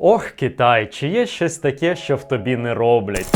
Ох, Китай, чи є щось таке, що в тобі не роблять?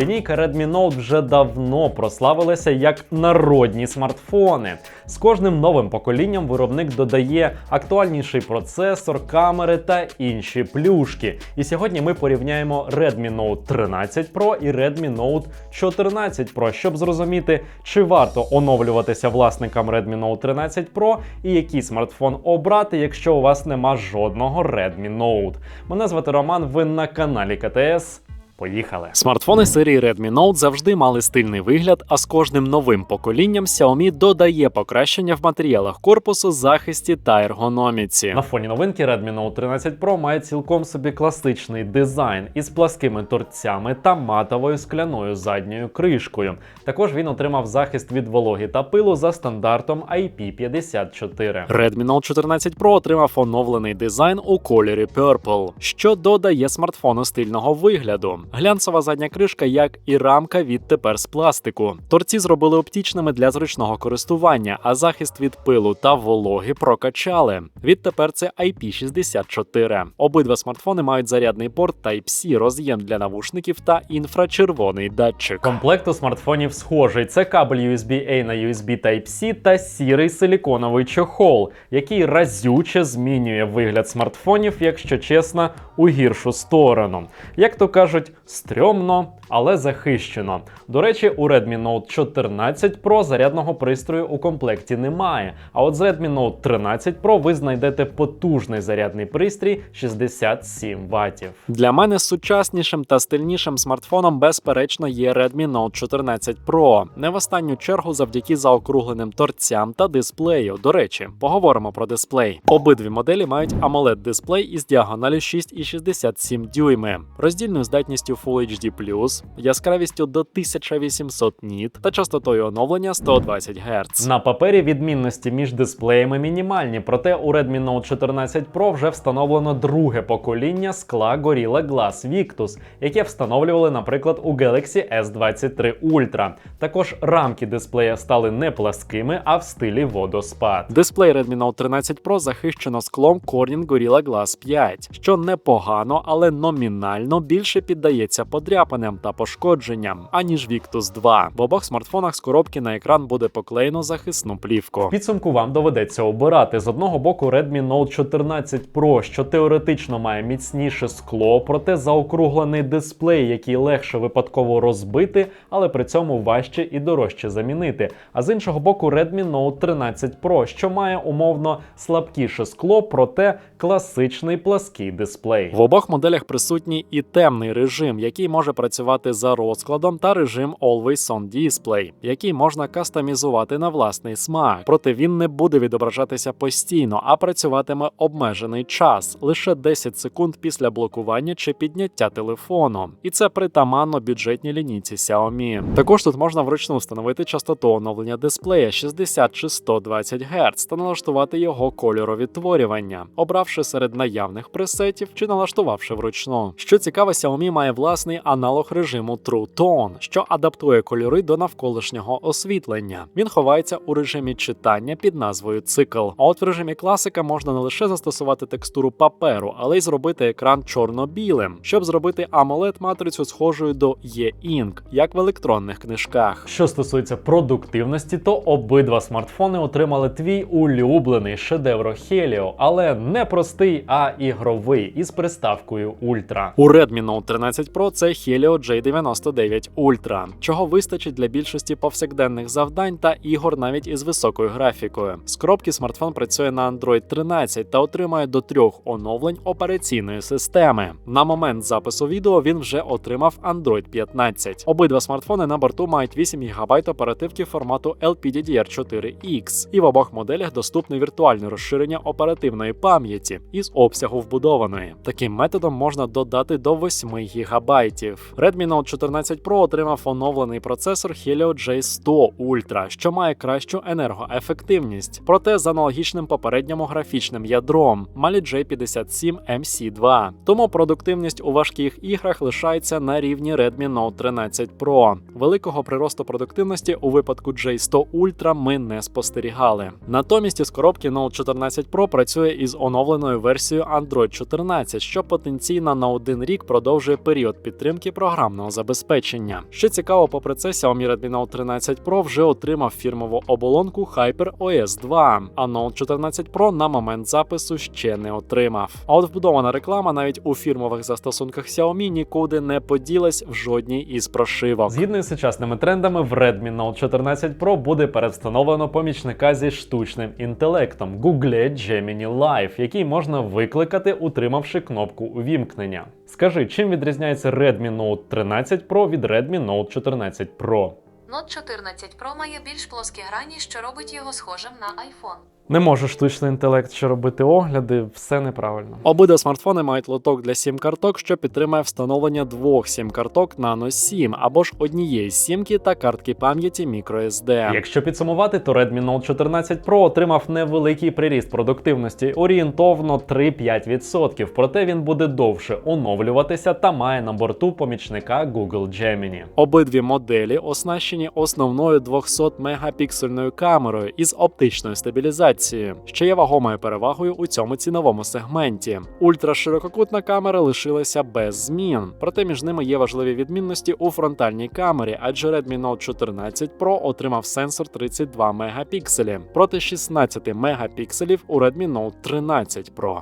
Лінійка Redmi Note вже давно прославилася як народні смартфони. З кожним новим поколінням виробник додає актуальніший процесор, камери та інші плюшки. І сьогодні ми порівняємо Redmi Note 13 Pro і Redmi Note 14 Pro, щоб зрозуміти, чи варто оновлюватися власникам Redmi Note 13 Pro і який смартфон обрати, якщо у вас нема жодного Redmi Note. Мене звати Роман. Ви на каналі КТС. Поїхали. Смартфони серії Redmi Note завжди мали стильний вигляд, а з кожним новим поколінням Xiaomi додає покращення в матеріалах корпусу, захисті та ергономіці. На фоні новинки Redmi Note 13 Pro має цілком собі класичний дизайн із пласкими торцями та матовою скляною задньою кришкою. Також він отримав захист від вологи та пилу за стандартом IP54. Redmi Note 14 Pro отримав оновлений дизайн у кольорі Purple, що додає смартфону стильного вигляду. Глянцева задня кришка, як і рамка відтепер з пластику. Торці зробили оптічними для зручного користування, а захист від пилу та вологи прокачали. Відтепер це IP64. Обидва смартфони мають зарядний порт Type-C, роз'єм для навушників та інфрачервоний датчик. Комплект у смартфонів схожий. Це кабель USB-A на USB Type-C та сірий силіконовий чохол, який разюче змінює вигляд смартфонів, якщо чесно, у гіршу сторону. Як то кажуть, стрьомно, але захищено. До речі, у Redmi Note 14 Pro зарядного пристрою у комплекті немає. А от з Redmi Note 13 Pro ви знайдете потужний зарядний пристрій 67 Вт. Для мене сучаснішим та стильнішим смартфоном, безперечно, є Redmi Note 14 Pro. Не в останню чергу завдяки заокругленим торцям та дисплею. До речі, поговоримо про дисплей. Обидві моделі мають amoled дисплей із діагоналю 6,67 дюйми, роздільною здатністю Full HD+, яскравістю до 1800 ніт та частотою оновлення 120 Гц. На папері відмінності між дисплеями мінімальні, проте у Redmi Note 14 Pro вже встановлено друге покоління скла Gorilla Glass Victus, яке встановлювали, наприклад, у Galaxy S23 Ultra. Також рамки дисплея стали не пласкими, а в стилі водоспад. Дисплей Redmi Note 13 Pro захищено склом Corning Gorilla Glass 5, що непогано, але номінально більше піддається подряпанням та пошкодженням, аніж Victus 2. В обох смартфонах з коробки на екран буде поклеєно захисну плівку. В Підсумку вам доведеться обирати з одного боку Redmi Note 14 Pro, що теоретично має міцніше скло, проте заокруглений дисплей, який легше випадково розбити, але при цьому важче і дорожче замінити. А з іншого боку, Redmi Note 13 Pro, що має умовно слабкіше скло, проте класичний плаский дисплей. В обох моделях присутній і темний режим, який може працювати за розкладом, та режим Always On Display, який можна кастомізувати на власний смак. Проте він не буде відображатися постійно, а працюватиме обмежений час лише 10 секунд після блокування чи підняття телефону. І це притаманно бюджетній лінійці Xiaomi. Також тут можна вручну встановити частоту оновлення дисплея 60 чи 120 Гц та налаштувати його кольоровідтворювання, обравши серед наявних пресетів чи налаштувавши вручну. Що цікаво, Xiaomi має власний аналог режиму True Tone, що адаптує кольори до навколишнього освітлення. Він ховається у режимі читання під назвою цикл. А от в режимі класика можна не лише застосувати текстуру паперу, але й зробити екран чорно-білим, щоб зробити amoled матрицю схожою до E-Ink, як в електронних книжках. Що стосується продуктивності, то обидва смартфони отримали твій улюблений шедевр Helio, але не простий, а ігровий із приставкою Ultra. У Redmi Note 13 Pro це Helio J99 Ultra, чого вистачить для більшості повсякденних завдань та ігор навіть із високою графікою. З коробки смартфон працює на Android 13 та отримує до трьох оновлень операційної системи. На момент запису відео він вже отримав Android 15. Обидва смартфони на борту мають 8 ГБ оперативки формату LPDDR4X, і в обох моделях доступне віртуальне розширення оперативної пам'яті із обсягу вбудованої. Таким методом можна додати до 8 ГБ гігабайтів. Redmi Note 14 Pro отримав оновлений процесор Helio J100 Ultra, що має кращу енергоефективність, проте з аналогічним попередньому графічним ядром Mali J57 MC2. Тому продуктивність у важких іграх лишається на рівні Redmi Note 13 Pro. Великого приросту продуктивності у випадку J100 Ultra ми не спостерігали. Натомість із коробки Note 14 Pro працює із оновленою версією Android 14, що потенційно на один рік продовжує період підтримки програмного забезпечення. Що цікаво, попри це, Xiaomi Redmi Note 13 Pro вже отримав фірмову оболонку HyperOS 2, а Note 14 Pro на момент запису ще не отримав. А от вбудована реклама навіть у фірмових застосунках Xiaomi нікуди не поділась в жодній із прошивок. Згідно із сучасними трендами, в Redmi Note 14 Pro буде перевстановлено помічника зі штучним інтелектом Google Gemini Live, який можна викликати, утримавши кнопку увімкнення. Скажи, чим відрізняється Redmi Note 13 Pro від Redmi Note 14 Pro? Note 14 Pro має більш плоскі грані, що робить його схожим на iPhone. Не може штучний інтелект ще робити огляди, все неправильно. Обидва смартфони мають лоток для сім-карток, що підтримує встановлення двох сім-карток Nano 7 або ж однієї сімки та картки пам'яті microSD. Якщо підсумувати, то Redmi Note 14 Pro отримав невеликий приріст продуктивності, орієнтовно 3-5%, проте він буде довше оновлюватися та має на борту помічника Google Gemini. Обидві моделі оснащені основною 200 мегапіксельною камерою із оптичною стабілізацією, що є вагомою перевагою у цьому ціновому сегменті. Ультраширококутна камера лишилася без змін, проте між ними є важливі відмінності у фронтальній камері, адже Redmi Note 14 Pro отримав сенсор 32 мегапікселі проти 16 мегапікселів у Redmi Note 13 Pro.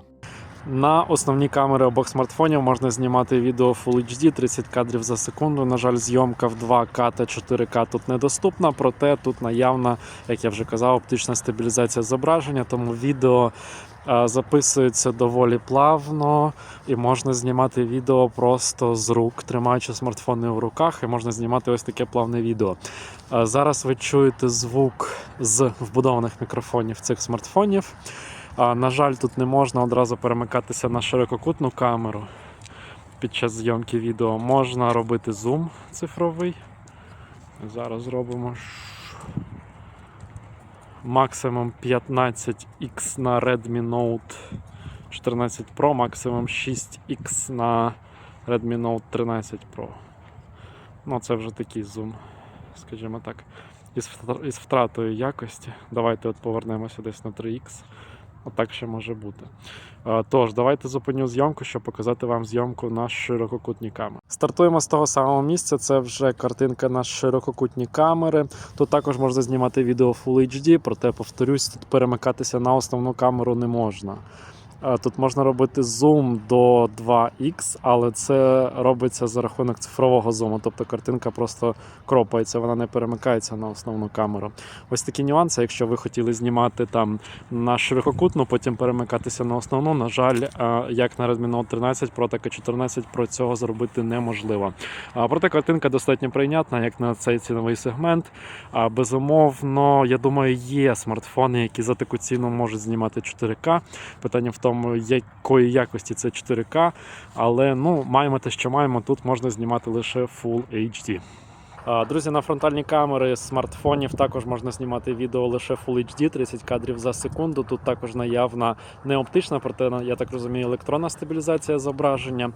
На основні камери обох смартфонів можна знімати відео Full HD 30 кадрів за секунду. На жаль, зйомка в 2К та 4К тут недоступна, проте тут наявна, як я вже казав, оптична стабілізація зображення, тому відео е, записується доволі плавно і можна знімати відео просто з рук, тримаючи смартфони в руках, і можна знімати ось таке плавне відео. Е, Зараз ви чуєте звук з вбудованих мікрофонів цих смартфонів. На жаль, тут не можна одразу перемикатися на ширококутну камеру під час зйомки відео. Можна робити зум цифровий. Зараз зробимо максимум 15x на Redmi Note 14 Pro, максимум 6x на Redmi Note 13 Pro. Ну, це вже такий зум, скажімо так, із втратою якості. Давайте от повернемося десь на 3x. Отак ще може бути. Е, Тож, давайте зупиню зйомку, щоб показати вам зйомку на ширококутні камери. Стартуємо з того самого місця. Це вже картинка на ширококутні камери. Тут також можна знімати відео Full HD, проте повторюсь, тут перемикатися на основну камеру не можна. Е, Тут можна робити зум до 2х, але це робиться за рахунок цифрового зуму. Тобто картинка просто кропається, вона не перемикається на основну камеру. Ось такі нюанси. Якщо ви хотіли знімати там на ширококутну, потім перемикатися на основну. На жаль, е, як на Redmi Note 13 Pro, так і 14 Pro цього зробити неможливо. Проте картинка достатньо прийнятна, як на цей ціновий сегмент. Безумовно, я думаю, є смартфони, які за таку ціну можуть знімати 4К. Питання в тому, якої якості це 4К. Але ну, маємо те, що маємо. Тут можна знімати лише Full HD. Друзі, на фронтальні камери смартфонів також можна знімати відео лише Full HD, 30 кадрів за секунду. Тут також наявна не оптична, проте я так розумію, електронна стабілізація зображення.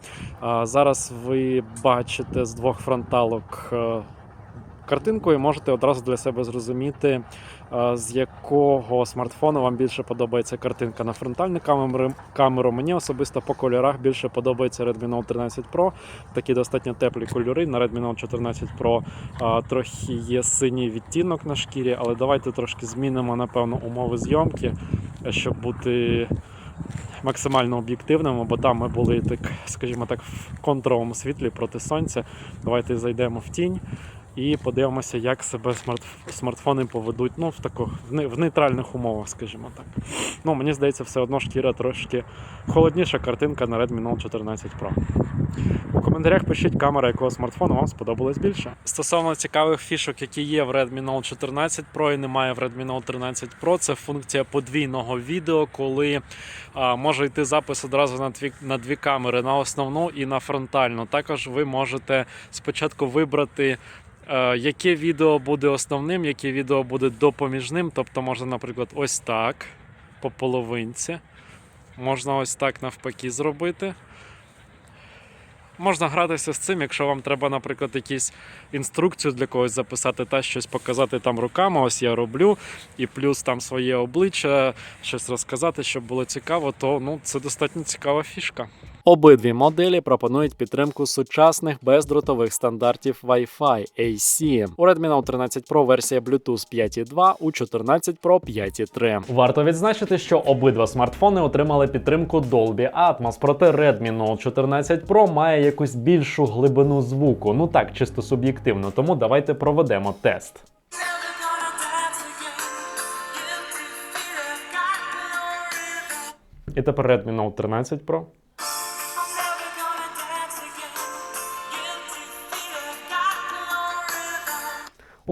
Зараз ви бачите з двох фронталок е, картинку і можете одразу для себе зрозуміти, е, з якого смартфону вам більше подобається картинка на фронтальну камеру. Мені особисто по кольорах більше подобається Redmi Note 13 Pro. Такі достатньо теплі кольори. На Redmi Note 14 Pro трохи є синій відтінок на шкірі, але давайте трошки змінимо, напевно, умови зйомки, щоб бути. Максимально об'єктивними, бо там ми були так, скажімо так, в контровому світлі проти сонця. Давайте зайдемо в тінь І подивимося, як себе смартфони поведуть ну, в, не- в нейтральних умовах, скажімо так. Ну, мені здається, все одно шкіра трошки холодніша картинка на Redmi Note 14 Pro. У коментарях пишіть камера, якого смартфону вам сподобалась більше. Стосовно цікавих фішок, які є в Redmi Note 14 Pro і немає в Redmi Note 13 Pro, це функція подвійного відео, коли а, може йти запис одразу на дві, на дві камери, на основну і на фронтальну. Також ви можете спочатку вибрати. Е, Яке відео буде основним, яке відео буде допоміжним. Тобто можна, наприклад, ось так по половинці. Можна ось так навпаки зробити. Можна гратися з цим, якщо вам треба, наприклад, якусь інструкцію для когось записати та щось показати там руками. Ось я роблю, і плюс там своє обличчя, щось розказати, щоб було цікаво, то ну це достатньо цікава фішка. Обидві моделі пропонують підтримку сучасних бездротових стандартів Wi-Fi AC. У Redmi Note 13 Pro версія Bluetooth 5.2, у 14 Pro 5.3. Варто відзначити, що обидва смартфони отримали підтримку Dolby Atmos, проте Redmi Note 14 Pro має якусь більшу глибину звуку. Ну так, чисто суб'єктивно, тому давайте проведемо тест. І тепер Redmi Note 13 Pro.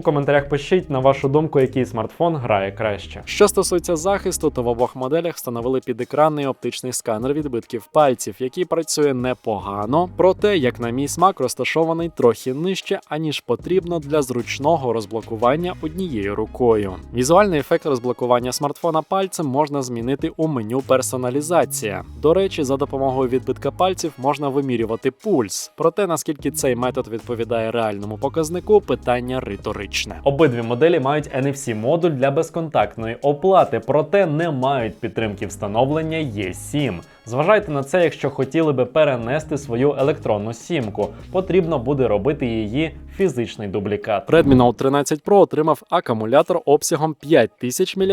У коментарях пишіть на вашу думку, який смартфон грає краще. Що стосується захисту, то в обох моделях встановили підекранний оптичний сканер відбитків пальців, який працює непогано, проте, як на мій смак, розташований трохи нижче, аніж потрібно для зручного розблокування однією рукою. Візуальний ефект розблокування смартфона пальцем можна змінити у меню персоналізація. До речі, за допомогою відбитка пальців можна вимірювати пульс. Проте наскільки цей метод відповідає реальному показнику, питання риторичне. Обидві моделі мають NFC-модуль для безконтактної оплати, проте не мають підтримки встановлення E7. Зважайте на це, якщо хотіли би перенести свою електронну сімку. Потрібно буде робити її фізичний дублікат. Redmi Note 13 Pro отримав акумулятор обсягом 5000 мАч.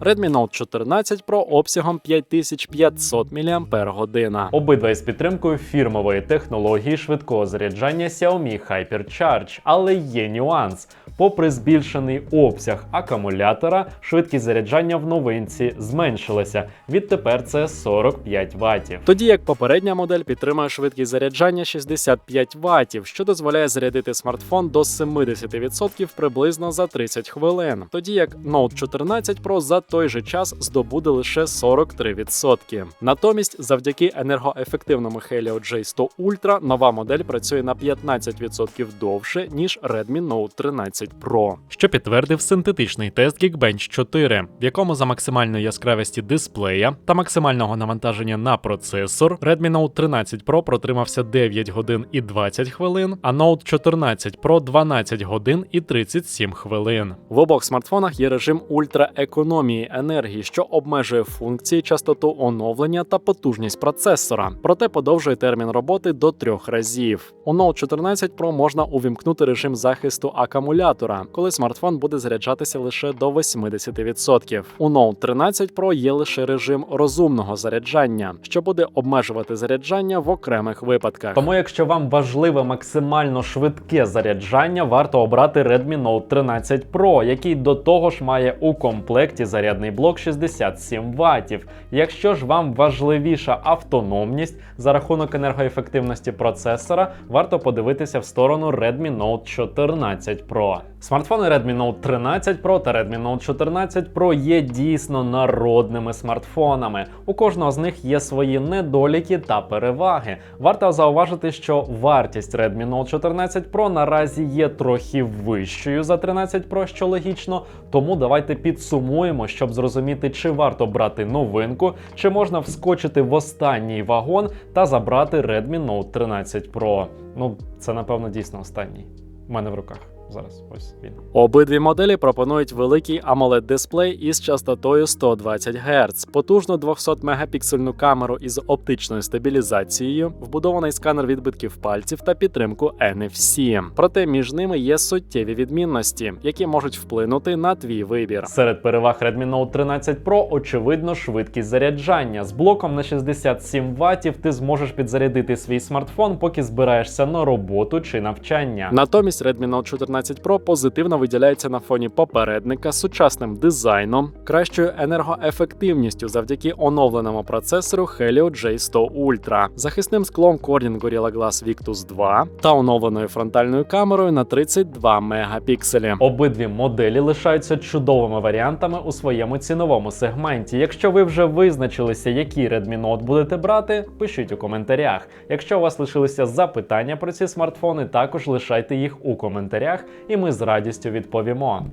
Redmi Note 14 Pro обсягом 5500 мАч. Обидва із підтримкою фірмової технології швидкого заряджання Xiaomi HyperCharge, але є нюанс. Попри збільшений обсяг акумулятора, швидкість заряджання в новинці зменшилася. Відтепер це 45 Вт. Тоді як попередня модель підтримує швидкість заряджання 65 Вт, що дозволяє зарядити смартфон до 70% приблизно за 30 хвилин. Тоді як Note 14 Pro за той же час здобуде лише 43%. Натомість, завдяки енергоефективному Helio J100 Ultra, нова модель працює на 15% довше, ніж Redmi Note 13 Pro. що підтвердив синтетичний тест Geekbench 4, в якому за максимальної яскравості дисплея та максимального навантаження на процесор Redmi Note 13 Pro протримався 9 годин і 20 хвилин, а Note 14 Pro 12 годин і 37 хвилин. В обох смартфонах є режим ультраекономії енергії, що обмежує функції, частоту оновлення та потужність процесора, проте подовжує термін роботи до трьох разів. У Note 14 Pro можна увімкнути режим захисту акумулятора, коли смартфон буде заряджатися лише до 80%. У Note 13 Pro є лише режим розумного заряджання, що буде обмежувати заряджання в окремих випадках. Тому, якщо вам важливе максимально швидке заряджання, варто обрати Redmi Note 13 Pro, який до того ж має у комплекті зарядний блок 67 Вт. Якщо ж вам важливіша автономність за рахунок енергоефективності процесора, варто подивитися в сторону Redmi Note 14 Pro. Смартфони Redmi Note 13 Pro та Redmi Note 14 Pro є дійсно народними смартфонами. У кожного з них є свої недоліки та переваги. Варто зауважити, що вартість Redmi Note 14 Pro наразі є трохи вищою за 13 Pro, що логічно. Тому давайте підсумуємо, щоб зрозуміти, чи варто брати новинку, чи можна вскочити в останній вагон та забрати Redmi Note 13 Pro. Ну, це напевно дійсно останній. У мене в руках. Зараз ось він. Обидві моделі пропонують великий amoled дисплей із частотою 120 Гц, потужну 200 мегапіксельну камеру із оптичною стабілізацією, вбудований сканер відбитків пальців та підтримку NFC. Проте між ними є суттєві відмінності, які можуть вплинути на твій вибір. Серед переваг Redmi Note 13 Pro очевидно швидкість заряджання. З блоком на 67 Вт ти зможеш підзарядити свій смартфон, поки збираєшся на роботу чи навчання. Натомість Redmi Note 14 Pro позитивно виділяється на фоні попередника сучасним дизайном, кращою енергоефективністю завдяки оновленому процесору Helio J100 Ultra, захисним склом Corning Gorilla Glass Victus 2 та оновленою фронтальною камерою на 32 мегапікселі. Обидві моделі лишаються чудовими варіантами у своєму ціновому сегменті. Якщо ви вже визначилися, який Redmi Note будете брати, пишіть у коментарях. Якщо у вас лишилися запитання про ці смартфони, також лишайте їх у коментарях, і ми з радістю відповімо.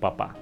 Па-па!